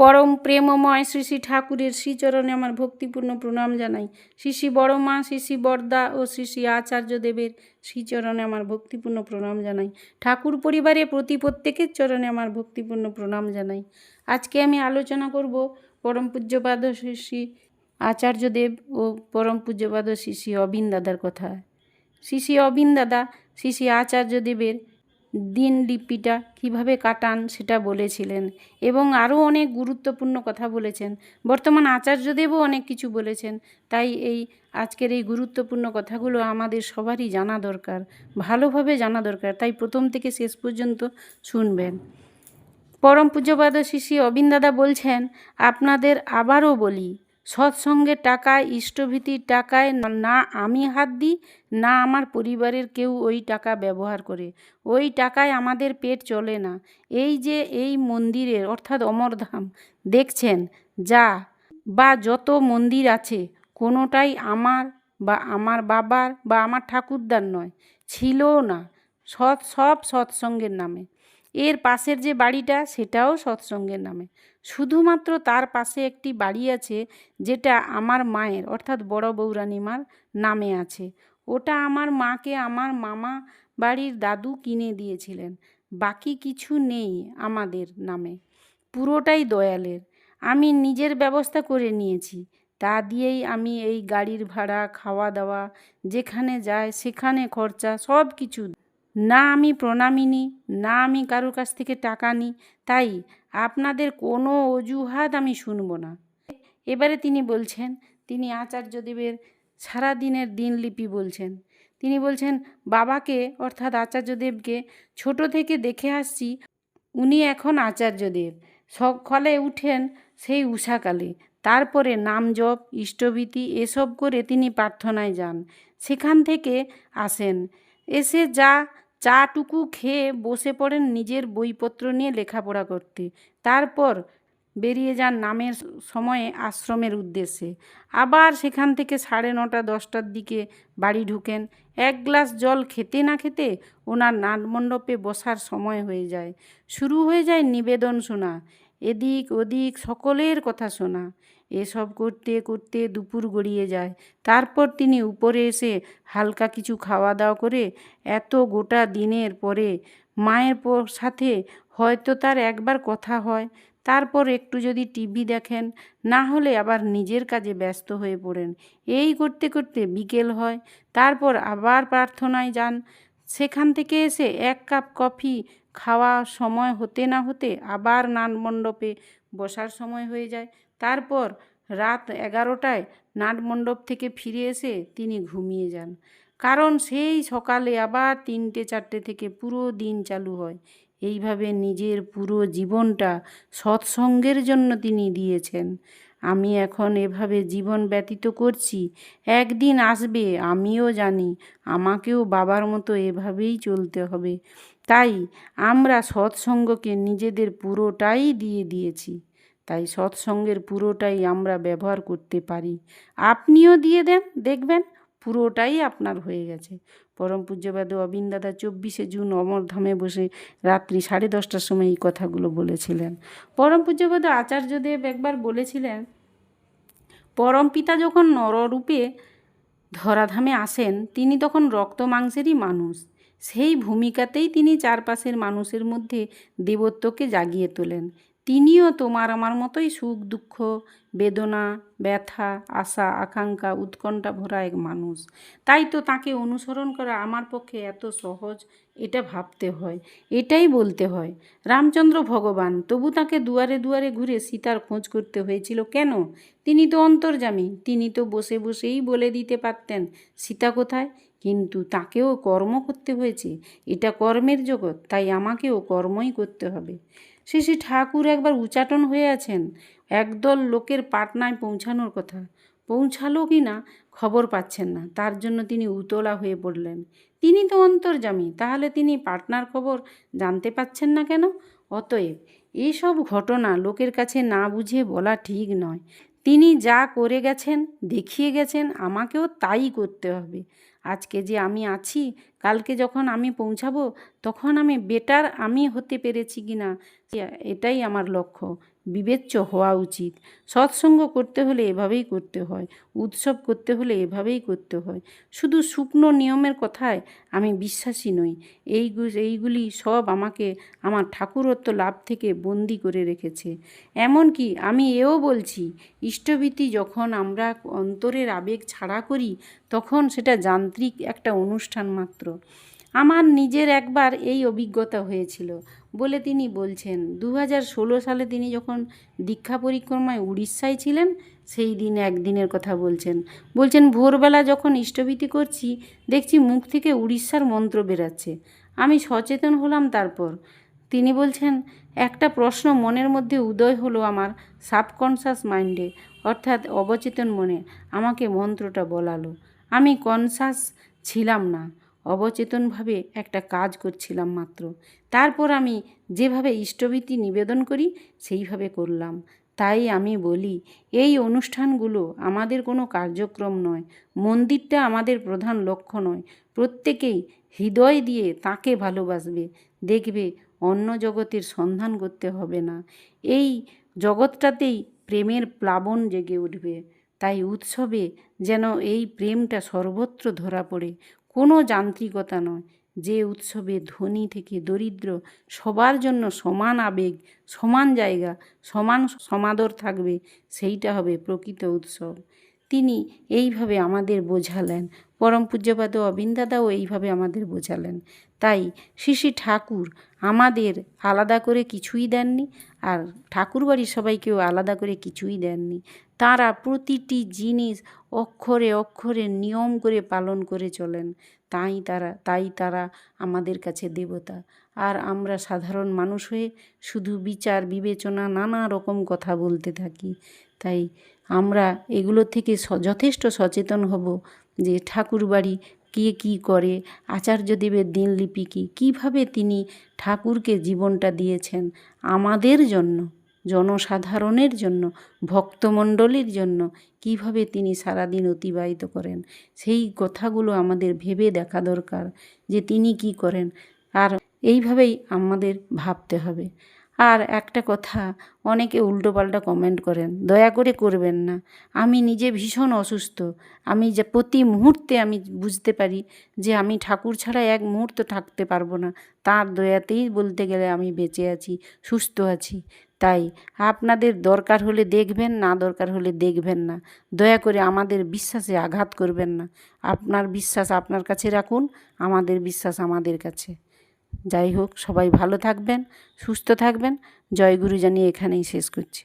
পরম প্রেমময় শ্রী শ্রী ঠাকুরের শ্রীচরণে আমার ভক্তিপূর্ণ প্রণাম জানাই। শ্রী শ্রী বড় মা শ্রী শ্রী বরদা ও শ্রী শ্রী আচার্য দেবের শ্রীচরণে আমার ভক্তিপূর্ণ প্রণাম জানাই। ঠাকুর পরিবারে প্রতি প্রত্যেকের চরণে আমার ভক্তিপূর্ণ প্রণাম জানাই। আজকে আমি আলোচনা করব পরম পূজ্যপাদ শ্রী শ্রী আচার্যদেব ও পরম পূজ্যপাদ শ্রী শ্রী অবিন দাদার কথা। শ্রী শ্রী অবিন দাদা, শ্রী শ্রী আচার্যদেবের দিন লিপিটা কীভাবে কাটান সেটা বলেছিলেন এবং আরও অনেক গুরুত্বপূর্ণ কথা বলেছেন। বর্তমান আচার্যদেবও অনেক কিছু বলেছেন। তাই এই আজকের এই গুরুত্বপূর্ণ কথাগুলো আমাদের সবারই জানা দরকার, ভালোভাবে জানা দরকার। তাই প্রথম থেকে শেষ পর্যন্ত শুনবেন। পরম পূজ্যপাদ শ্রী অবিন দাদা বলছেন, আপনাদের আবারও বলি সৎসঙ্গের টাকায় ইষ্টভীতির টাকায় না আমি হাত দিই, না আমার পরিবারের কেউ ওই টাকা ব্যবহার করে। ওই টাকায় আমাদের পেট চলে না। এই যে এই মন্দিরের, অর্থাৎ অমরধাম, দেখছেন? যা বা যত মন্দির আছে, কোনোটাই আমার বা আমার বাবার বা আমার ঠাকুরদার নয়, ছিলও না সৎ, সব সৎসঙ্গের নামে। এর পাশের যে বাড়িটা, সেটাও সৎসঙ্গের নামে। শুধুমাত্র তার পাশে একটি বাড়ি আছে, যেটা আমার মায়ের, অর্থাৎ বড় বৌরানিমার নামে আছে। ওটা আমার মাকে আমার মামা বাড়ির দাদু কিনে দিয়েছিলেন। বাকি কিছু নেই আমাদের নামে। পুরোটাই দয়ালের। আমি নিজের ব্যবস্থা করে নিয়েছি। তা দিয়েই আমি এই গাড়ির ভাড়া, খাওয়া দাওয়া, যেখানে যায় সেখানে খরচা সব কিছু না আমি প্রণামী নিই না আমি কারোর কাছ থেকে টাকা নিই তাই আপনাদের কোনো অজুহাত আমি শুনব না। এবারে তিনি বলছেন, তিনি আচার্যদেবের সারাদিনের দিনলিপি বলছেন। তিনি বলছেন, বাবাকে, অর্থাৎ আচার্যদেবকে ছোট থেকে দেখে আসছি, উনি এখন আচার্যদেব সকালে উঠেন সেই উষাকালে তারপরে নাম জপ, ইষ্টভীতি এসব করে তিনি প্রার্থনায় যান। সেখান থেকে আসেন। এসে যা চাটুকু খেয়ে বসে পড়েন নিজের বইপত্র নিয়ে লেখাপড়া করতে। তারপর বেরিয়ে যান নামের সময়ে আশ্রমের উদ্দেশ্যে। আবার সেখান থেকে সাড়ে নটা, দশটার দিকে বাড়ি ঢুকেন। এক গ্লাস জল খেতে না খেতে ওনার নাটমণ্ডপে বসার সময় হয়ে যায়। শুরু হয়ে যায় নিবেদন শোনা। এদিক ওদিক সকলের কথা শোনা। এসব করতে করতে দুপুর গড়িয়ে যায়। তারপর তিনি উপরে এসে হালকা কিছু খাওয়া দাওয়া করে এত গোটা দিনের পরে মায়ের সাথে হয়তো তার একবার কথা হয়। তারপর একটু যদি টিভি দেখেন, না হলে আবার নিজের কাজে ব্যস্ত হয়ে পড়েন। এই করতে করতে বিকেল হয়। তারপর আবার প্রার্থনায় যান। সেখান থেকে এসে এক কাপ কফি খাওয়া সময় হতে না হতে আবার নান মণ্ডপে বসার সময় হয়ে যায়। তারপর রাত এগারোটায় নাটমণ্ডপ থেকে ফিরে এসে তিনি ঘুমিয়ে যান। কারণ সেই সকালে আবার তিনটে, চারটে থেকে পুরো দিন চালু হয়। এইভাবে নিজের পুরো জীবনটা সৎসঙ্গের জন্য তিনি দিয়েছেন। আমি এখন এভাবে জীবন ব্যতীত করছি, একদিন আসবে, আমিও জানি, আমাকেও বাবার মতো এভাবেই চলতে হবে। তাই আমরা সৎসঙ্গকে নিজেদের পুরোটাই দিয়ে দিয়েছি, তাই সৎসঙ্গের পুরোটাই আমরা ব্যবহার করতে পারি। আপনিও দিয়ে দেন, দেখবেন। পুরোটাই আপনার হয়ে গেছে। পরম পূজ্যবাদ অবিন দাদা চব্বিশে জুন অমরধামে বসে রাত্রি সাড়ে দশটার সময় এই কথাগুলো বলেছিলেন। পরম পূজ্যবাদ আচার্যদেব একবার বলেছিলেন, পরম পিতা যখন নররূপে ধরাধামে আসেন, তিনি তখন রক্ত মাংসেরই মানুষ। সেই ভূমিকাতেই তিনি চারপাশের মানুষের মধ্যে দেবত্বকে জাগিয়ে তোলেন। তিনিও তোমার আমার মতোই সুখ, দুঃখ, বেদনা, ব্যথা, আশা, আকাঙ্ক্ষা, উৎকণ্ঠা ভরা এক মানুষ। তাই তো তাকে অনুসরণ করা আমার পক্ষে এত সহজ, এটা ভাবতে হয়, এটাই বলতে হয়। রামচন্দ্র ভগবান, তবু তাকে দুয়ারে দুয়ারে ঘুরে সীতার খোঁজ করতে হয়েছিল কেন? তিনি তো অন্তর্জামী তিনি তো বসে বসেই বলে দিতে পারতেন, সীতা কোথায়? কিন্তু তাকেও কর্ম করতে হয়েছে, এটা কর্মের জগৎ, তাই আমাকেও কর্মই করতে হবে। শ্রী শ্রী ঠাকুর একবার উচাটন হয়ে আছেন। একদল লোকের পাটনায় পৌঁছানোর কথা। পৌঁছালো কি না খবর পাচ্ছেন না। তার জন্য তিনি উতলা হয়ে পড়লেন। তিনি তো অন্তর্জামী তাহলে তিনি পাটনার খবর জানতে পাচ্ছেন না কেন? অতএব এইসব ঘটনা লোকের কাছে না বুঝে বলা ঠিক নয়। তিনি যা করে গেছেন, দেখিয়ে গেছেন, আমাকেও তাই করতে হবে। আজকে যে আমি আছি কালকে যখন আমি পৌঁছাবো, তখন আমি বেটার আমি হতে পেরেছি কি না এটাই আমার লক্ষ্য। বিবেচ্য হওয়া উচিত। সৎসঙ্গ করতে হলে এভাবেই করতে হয়। উৎসব করতে হলে এভাবেই করতে হয়। শুধু শুকনো নিয়মের কথায় আমি বিশ্বাসী নই। এই এইগুলি সব আমাকে, আমার ঠাকুরত্ব লাভ থেকে বন্দি করে রেখেছে। এমনকি আমি এও বলছি, ইষ্টভীতি যখন আমরা অন্তরের আবেগ ছাড়া করি, তখন সেটা যান্ত্রিক একটা অনুষ্ঠান মাত্র। আমার নিজের একবার এই অভিজ্ঞতা হয়েছিল। বলে তিনি বলছেন দু হাজার ষোলো সালে তিনি যখন দীক্ষা পরিক্রমায় উড়িষ্যায় ছিলেন, সেই দিন একদিনের কথা বলছেন। বলছেন, ভোরবেলা যখন ইষ্টভীতি করছি, দেখছি মুখ থেকে উড়িষ্যার মন্ত্র বেরাচ্ছে। আমি সচেতন হলাম তারপর। তিনি বলছেন, একটা প্রশ্ন মনের মধ্যে উদয় হলো আমার সাবকনশাস মাইন্ডে, অর্থাৎ অবচেতন মনে আমাকে মন্ত্রটা বলালো। আমি কনসাস ছিলাম না। অবচেতনভাবে একটা কাজ করছিলাম মাত্র। তারপর আমি যেভাবে ইষ্টভীতি নিবেদন করি, সেইভাবে করলাম। তাই আমি বলি, এই অনুষ্ঠানগুলো আমাদের কোনো কার্যক্রম নয়, মন্দিরটা আমাদের প্রধান লক্ষ্য নয়। প্রত্যেকেই হৃদয় দিয়ে তাকে ভালোবাসবে, দেখবে অন্য জগতের সন্ধান করতে হবে না। এই জগৎটাতেই প্রেমের প্লাবন জেগে উঠবে। তাই উৎসবে যেন এই প্রেমটা সর্বত্র ধরা পড়ে। কোনো যান্ত্রিকতা নয়। যে উৎসবে ধনী থেকে দরিদ্র, সবার জন্য সমান আবেগ, সমান জায়গা, সমান সমাদর থাকবে, সেইটা হবে প্রকৃত উৎসব। তিনি এইভাবে আমাদের বোঝালেন। পরম পূজ্যপাদ অবিন্দাদাও এইভাবে আমাদের বোঝালেন। তাই শ্রী ঠাকুর আমাদের আলাদা করে কিছুই দেননি আর ঠাকুর বাড়ির সবাইকেও আলাদা করে কিছুই দেননি। তাঁরা প্রতিটি জিনিস অক্ষরে অক্ষরে নিয়ম করে পালন করে চলেন। তাই তারা তাই তারা আমাদের কাছে দেবতা। আর আমরা সাধারণ মানুষ হয়ে শুধু বিচার, বিবেচনা, নানা রকম কথা বলতে থাকি। তাই আমরা এগুলো থেকে যথেষ্ট সচেতন হব যে ঠাকুরবাড়ি কে কী করে আচার্যদেবের দিনলিপি কী, কীভাবে তিনি ঠাকুরকে জীবনটা দিয়েছেন, আমাদের জন্য, জনসাধারণের জন্য, ভক্তমণ্ডলীর জন্য কীভাবে তিনি সারাদিন অতিবাহিত করেন, সেই কথাগুলো আমাদের ভেবে দেখা দরকার যে তিনি কি করেন। এইভাবেই আমাদের ভাবতে হবে। আর একটা কথা, অনেকে উল্টোপাল্টা কমেন্ট করেন, দয়া করে করবেন না। আমি নিজে ভীষণ অসুস্থ। আমি যে প্রতি মুহূর্তে আমি বুঝতে পারি যে আমি ঠাকুর ছাড়া এক মুহূর্ত থাকতে পারব না। তার দয়াতেই বলতে গেলে আমি বেঁচে আছি, সুস্থ আছি। তাই আপনাদের দরকার হলে দেখবেন, না দরকার হলে দেখবেন না। দয়া করে আমাদের বিশ্বাসে আঘাত করবেন না। আপনার বিশ্বাস আপনার কাছে রাখুন, আমাদের বিশ্বাস আমাদের কাছে। যাই হোক সবাই ভালো থাকবেন সুস্থ থাকবেন। জয়গুরু জানিয়ে এখানেই শেষ করছি।